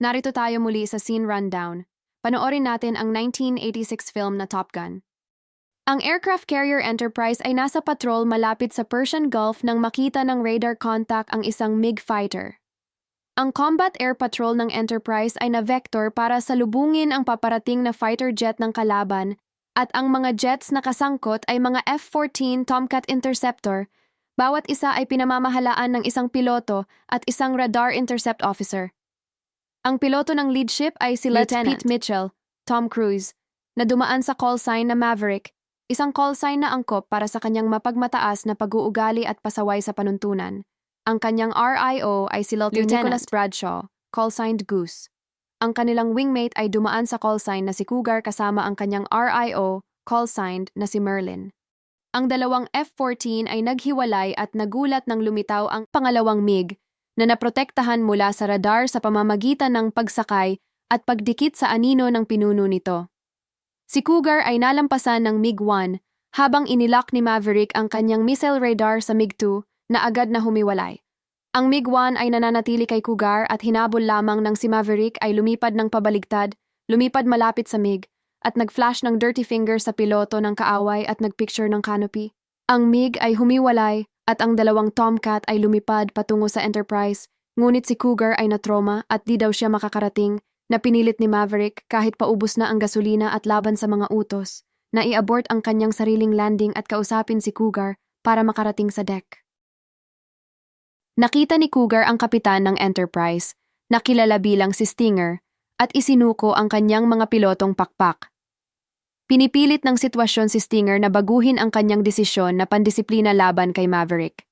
Narito tayo muli sa scene rundown. Panoorin natin ang 1986 film na Top Gun. Ang aircraft carrier Enterprise ay nasa patrol malapit sa Persian Gulf nang makita ng radar contact ang isang MiG fighter. Ang Combat Air Patrol ng Enterprise ay na-vector para salubungin ang paparating na fighter jet ng kalaban at ang mga jets na kasangkot ay mga F-14 Tomcat Interceptor. Bawat isa ay pinamamahalaan ng isang piloto at isang radar intercept officer. Ang piloto ng lead ship ay si Lieutenant Pete Mitchell, Tom Cruise, na dumaan sa call sign na Maverick, isang call sign na angkop para sa kanyang mapagmataas na pag-uugali at pasaway sa panuntunan. Ang kanyang RIO ay si Lieutenant Nicholas Bradshaw, call signed Goose. Ang kanilang wingmate ay dumaan sa call sign na si Cougar kasama ang kanyang RIO, call signed na si Merlin. Ang dalawang F-14 ay naghiwalay at nagulat nang lumitaw ang pangalawang MiG na naprotektahan mula sa radar sa pamamagitan ng pagsakay at pagdikit sa anino ng pinuno nito. Si Cougar ay nalampasan ng MiG-1 habang inilock ni Maverick ang kanyang missile radar sa MiG-2 na agad na humiwalay. Ang MiG-1 ay nananatili kay Cougar at hinabol lamang ng si Maverick ay lumipad ng pabaligtad, lumipad malapit sa MiG, at nag-flash ng dirty finger sa piloto ng kaaway at nagpicture ng canopy. Ang MiG ay humiwalay at ang dalawang Tomcat ay lumipad patungo sa Enterprise, ngunit si Cougar ay natroma at di daw siya makakarating na pinilit ni Maverick kahit paubos na ang gasolina at laban sa mga utos, na i-abort ang kanyang sariling landing at kausapin si Cougar para makarating sa deck. Nakita ni Cougar ang kapitan ng Enterprise, na kilala bilang si Stinger, at isinuko ang kanyang mga pilotong pakpak. Pinipilit ng sitwasyon si Stinger na baguhin ang kanyang desisyon na pandisiplina laban kay Maverick.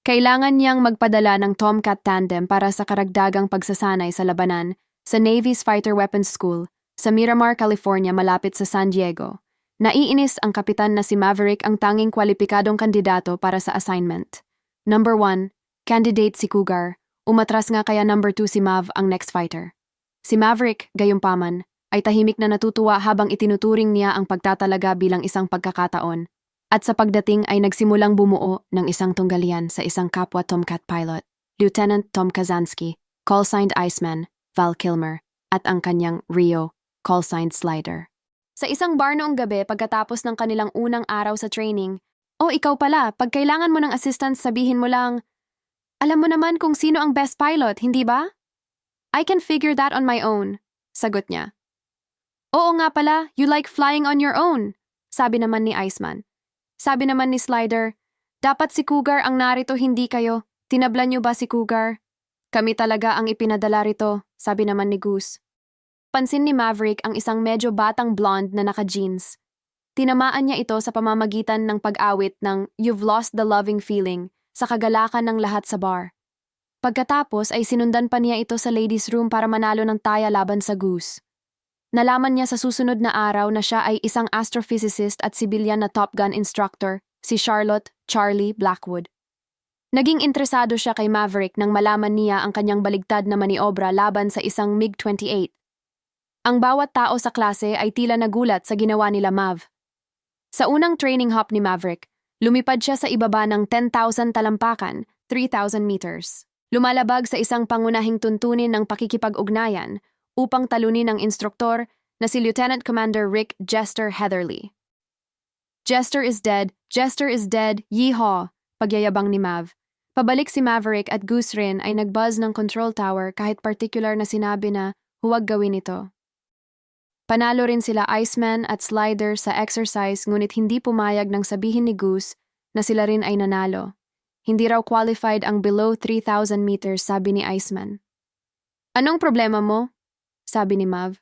Kailangan niyang magpadala ng Tomcat tandem para sa karagdagang pagsasanay sa labanan sa Navy's Fighter Weapons School sa Miramar, California malapit sa San Diego. Naiinis ang kapitan na si Maverick ang tanging kwalipikadong kandidato para sa assignment. Number 1, Candidate si Cougar, umatras nga kaya number 2 si Mav ang next fighter. Si Maverick, gayumpaman, ay tahimik na natutuwa habang itinuturing niya ang pagtatalaga bilang isang pagkakataon. At sa pagdating ay nagsimulang bumuo ng isang tunggalian sa isang kapwa Tomcat pilot, Lieutenant Tom Kazansky, call-signed Iceman, Val Kilmer, at ang kanyang Rio, call-signed Slider. Sa isang bar noong gabi pagkatapos ng kanilang unang araw sa training, Oh, ikaw pala, pag kailangan mo ng assistance sabihin mo lang, alam mo naman kung sino ang best pilot, hindi ba? I can figure that on my own, sagot niya. Oo nga pala, you like flying on your own, sabi naman ni Iceman. Sabi naman ni Slider, dapat si Cougar ang narito hindi kayo. Tinablan niyo ba si Cougar? Kami talaga ang ipinadala rito, sabi naman ni Goose. Pansin ni Maverick ang isang medyo batang blonde na naka-jeans. Tinamaan niya ito sa pamamagitan ng pag-awit ng You've Lost the Loving Feeling sa kagalakan ng lahat sa bar. Pagkatapos ay sinundan pa niya ito sa ladies' room para manalo ng taya laban sa Goose. Nalaman niya sa susunod na araw na siya ay isang astrophysicist at civilian na Top Gun instructor, si Charlotte Charlie Blackwood. Naging interesado siya kay Maverick nang malaman niya ang kanyang baligtad na maniobra laban sa isang MiG-28. Ang bawat tao sa klase ay tila nagulat sa ginawa nila Mav. Sa unang training hop ni Maverick, Lumipad siya sa ibaba ng 10,000 talampakan, 3,000 meters. Lumalabag sa isang pangunahing tuntunin ng pakikipag-ugnayan upang talunin ang instruktor na si Lieutenant Commander Rick Jester Heatherly. Jester is dead, Jester is dead, yeehaw, pagyayabang ni Mav. Pabalik si Maverick at Goose rin ay nagbuzz ng control tower kahit particular na sinabi na huwag gawin ito. Panalo rin sila Iceman at Slider sa exercise ngunit hindi pumayag nang sabihin ni Goose na sila rin ay nanalo. Hindi raw qualified ang below 3,000 meters sabi ni Iceman. Anong problema mo? Sabi ni Mav.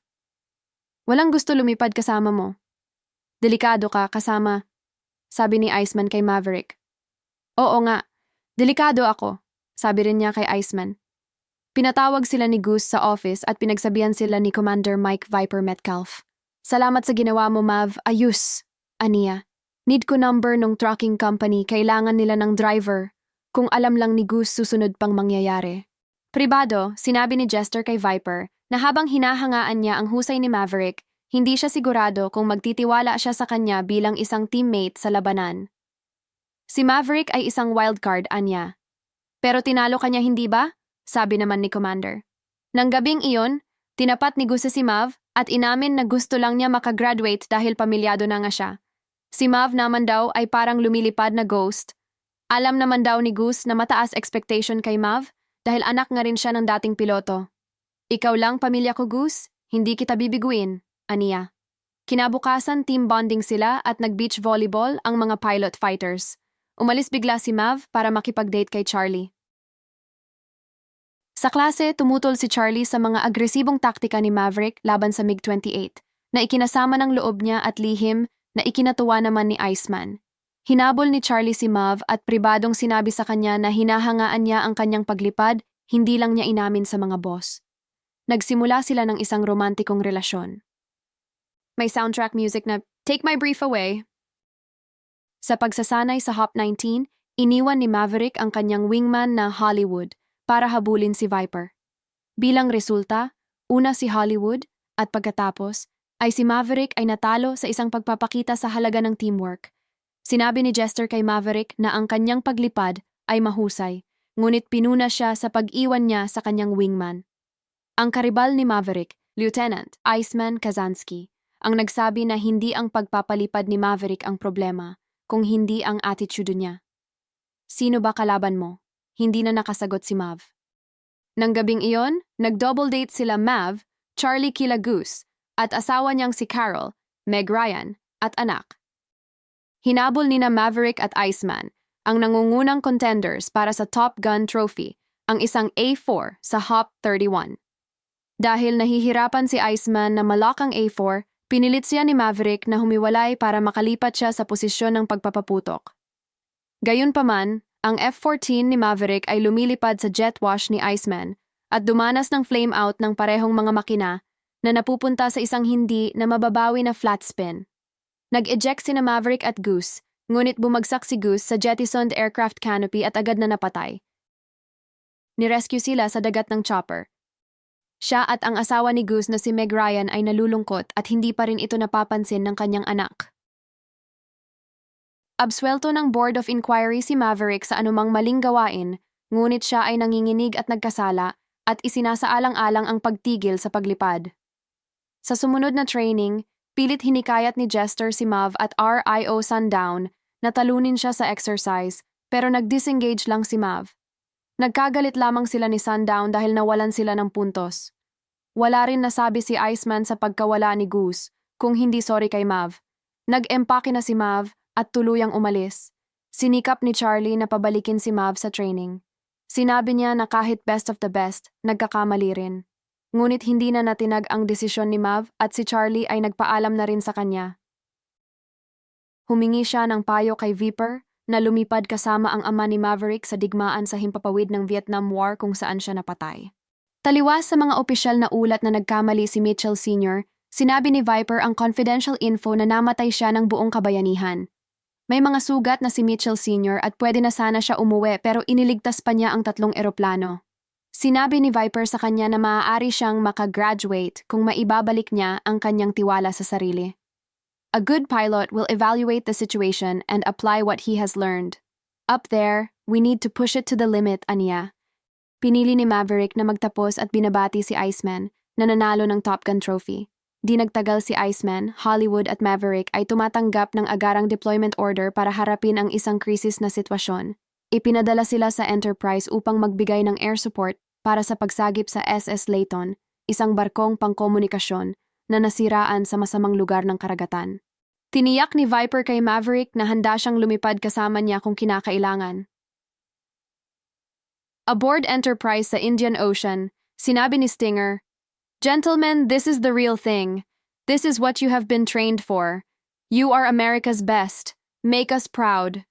Walang gusto lumipad kasama mo. Delikado ka kasama, sabi ni Iceman kay Maverick. Oo nga, delikado ako, sabi rin niya kay Iceman. Pinatawag sila ni Goose sa office at pinagsabihan sila ni Commander Mike Viper Metcalf. Salamat sa ginawa mo, Mav. Ayus. Aniya. Need ko number nung trucking company. Kailangan nila ng driver. Kung alam lang ni Goose susunod pang mangyayari. Pribado, sinabi ni Jester kay Viper na habang hinahangaan niya ang husay ni Maverick, hindi siya sigurado kung magtitiwala siya sa kanya bilang isang teammate sa labanan. Si Maverick ay isang wildcard, anya. Pero tinalo kanya hindi ba? Sabi naman ni Commander. Nang gabing iyon, tinapat ni Gus si Mav at inamin na gusto lang niya makagraduate dahil pamilyado na nga siya. Si Mav naman daw ay parang lumilipad na ghost. Alam naman daw ni Gus na mataas expectation kay Mav dahil anak nga rin siya ng dating piloto. Ikaw lang pamilya ko Gus, hindi kita bibiguin, aniya. Kinabukasan team bonding sila at nag-beach volleyball ang mga pilot fighters. Umalis bigla si Mav para makipag-date kay Charlie. Sa klase, tumutol si Charlie sa mga agresibong taktika ni Maverick laban sa MiG-28 na ikinasama ng loob niya at lihim na ikinatuwa naman ni Iceman. Hinabol ni Charlie si Mav at pribadong sinabi sa kanya na hinahangaan niya ang kanyang paglipad, hindi lang niya inamin sa mga boss. Nagsimula sila ng isang romantikong relasyon. May soundtrack music na Take My Brief Away. Sa pagsasanay sa Hop 19, iniwan ni Maverick ang kanyang wingman na Hollywood para habulin si Viper. Bilang resulta, una si Hollywood at pagkatapos ay si Maverick ay natalo sa isang pagpapakita sa halaga ng teamwork. Sinabi ni Jester kay Maverick na ang kanyang paglipad ay mahusay, ngunit pinuna siya sa pag-iwan niya sa kanyang wingman. Ang karibal ni Maverick, Lieutenant Iceman Kazansky, ang nagsabi na hindi ang pagpapalipad ni Maverick ang problema, kung hindi ang attitude niya. Sino ba kalaban mo? Hindi na nakasagot si Mav. Nang gabing iyon, nag-double date sila Mav, Charlie Kilagus, at asawa niyang si Carol, Meg Ryan, at anak. Hinabol ni na Maverick at Iceman, ang nangungunang contenders para sa Top Gun Trophy, ang isang A4 sa Hop 31. Dahil nahihirapan si Iceman na malak ang A4, pinilit siya ni Maverick na humiwalay para makalipat siya sa posisyon ng pagpapaputok. Gayunpaman, ang F-14 ni Maverick ay lumilipad sa jet wash ni Iceman at dumanas ng flame out ng parehong mga makina na napupunta sa isang hindi na mababawi na flat spin. Nag-eject si na Maverick at Goose, ngunit bumagsak si Goose sa jettisoned aircraft canopy at agad na napatay. Nirescue sila sa dagat ng chopper. Siya at ang asawa ni Goose na si Meg Ryan ay nalulungkot at hindi pa rin ito napapansin ng kanyang anak. Abswelto ng Board of Inquiry si Maverick sa anumang maling gawain, ngunit siya ay nanginginig at nagkasala at isinasaalang-alang ang pagtigil sa paglipad. Sa sumunod na training, pilit hinikayat ni Jester si Mav at RIO Sundown na talunin siya sa exercise pero nag-disengage lang si Mav. Nagkagalit lamang sila ni Sundown dahil nawalan sila ng puntos. Wala rin nasabi si Iceman sa pagkawala ni Goose kung hindi sorry kay Mav. Nag-empake na si Mav at tuluyang umalis. Sinikap ni Charlie na pabalikin si Mav sa training. Sinabi niya na kahit best of the best, nagkakamali rin. Ngunit hindi na natinag ang desisyon ni Mav at si Charlie ay nagpaalam na rin sa kanya. Humingi siya ng payo kay Viper na lumipad kasama ang ama ni Maverick sa digmaan sa himpapawid ng Vietnam War kung saan siya napatay. Taliwas sa mga opisyal na ulat na nagkamali si Mitchell Sr., sinabi ni Viper ang confidential info na namatay siya ng buong kabayanihan. May mga sugat na si Mitchell Sr. at pwede na sana siya umuwi pero iniligtas pa niya ang tatlong eroplano. Sinabi ni Viper sa kanya na maaari siyang makagraduate kung maibabalik niya ang kanyang tiwala sa sarili. A good pilot will evaluate the situation and apply what he has learned. Up there, we need to push it to the limit, aniya. Pinili ni Maverick na magtapos at binabati si Iceman na nanalo ng Top Gun trophy. Di nagtagal si Iceman, Hollywood at Maverick ay tumatanggap ng agarang deployment order para harapin ang isang krisis na sitwasyon. Ipinadala sila sa Enterprise upang magbigay ng air support para sa pagsagip sa SS Layton, isang barkong pangkomunikasyon na nasiraan sa masamang lugar ng karagatan. Tiniyak ni Viper kay Maverick na handa siyang lumipad kasama niya kung kinakailangan. Aboard Enterprise sa Indian Ocean, sinabi ni Stinger, Gentlemen, this is the real thing. This is what you have been trained for. You are America's best. Make us proud.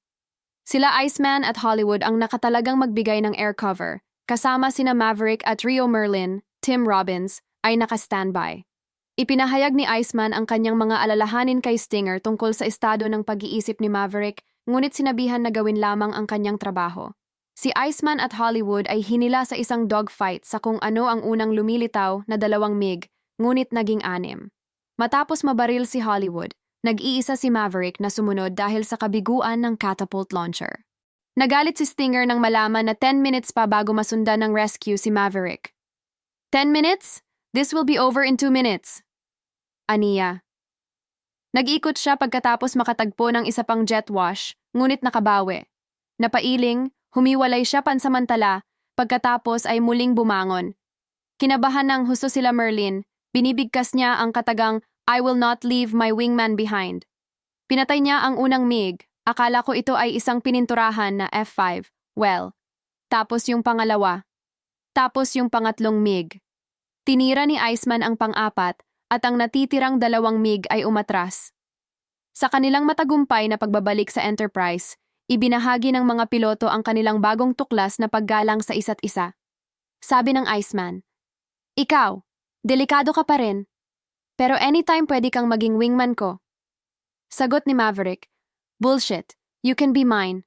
Sila Iceman at Hollywood ang nakatalagang magbigay ng air cover, kasama sina Maverick at Rio Merlin, Tim Robbins, ay naka-standby. Ipinahayag ni Iceman ang kanyang mga alalahanin kay Stinger tungkol sa estado ng pag-iisip ni Maverick, ngunit sinabihan na gawin lamang ang kanyang trabaho. Si Iceman at Hollywood ay hinila sa isang dogfight sa kung ano ang unang lumilitaw na dalawang MiG, ngunit naging anim. Matapos mabaril si Hollywood, nag-iisa si Maverick na sumunod dahil sa kabiguan ng catapult launcher. Nagalit si Stinger nang malaman na 10 minutes pa bago masundan ng rescue si Maverick. Ten minutes? This will be over in two minutes. Aniya. Nag-ikot siya pagkatapos makatagpo ng isa pang jet wash, ngunit nakabawi. Napailing, humiwalay siya pansamantala, pagkatapos ay muling bumangon. Kinabahan ng husto sila Merlin, binibigkas niya ang katagang I will not leave my wingman behind. Pinatay niya ang unang MiG, akala ko ito ay isang pininturahan na F5, well. Tapos yung pangalawa. Tapos yung pangatlong MiG. Tinira ni Iceman ang pang-apat at ang natitirang dalawang MiG ay umatras. Sa kanilang matagumpay na pagbabalik sa Enterprise, ibinahagi ng mga piloto ang kanilang bagong tuklas na paggalang sa isa't isa. Sabi ng Iceman, Ikaw, delikado ka pa rin. Pero anytime pwede kang maging wingman ko. Sagot ni Maverick, Bullshit, you can be mine.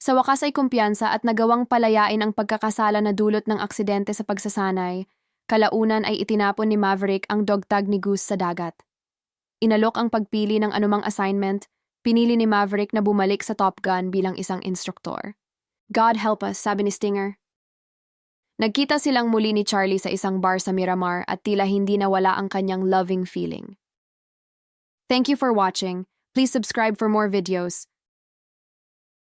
Sa wakas ay kumpiyansa at nagawang palayain ang pagkakasala na dulot ng aksidente sa pagsasanay, kalaunan ay itinapon ni Maverick ang dogtag ni Goose sa dagat. Inalok ang pagpili ng anumang assignment, pinili ni Maverick na bumalik sa Top Gun bilang isang instruktor. God help us, sabi ni Stinger. Nagkita silang muli ni Charlie sa isang bar sa Miramar at tila hindi nawala ang kanyang loving feeling. Thank you for watching. Please subscribe for more videos.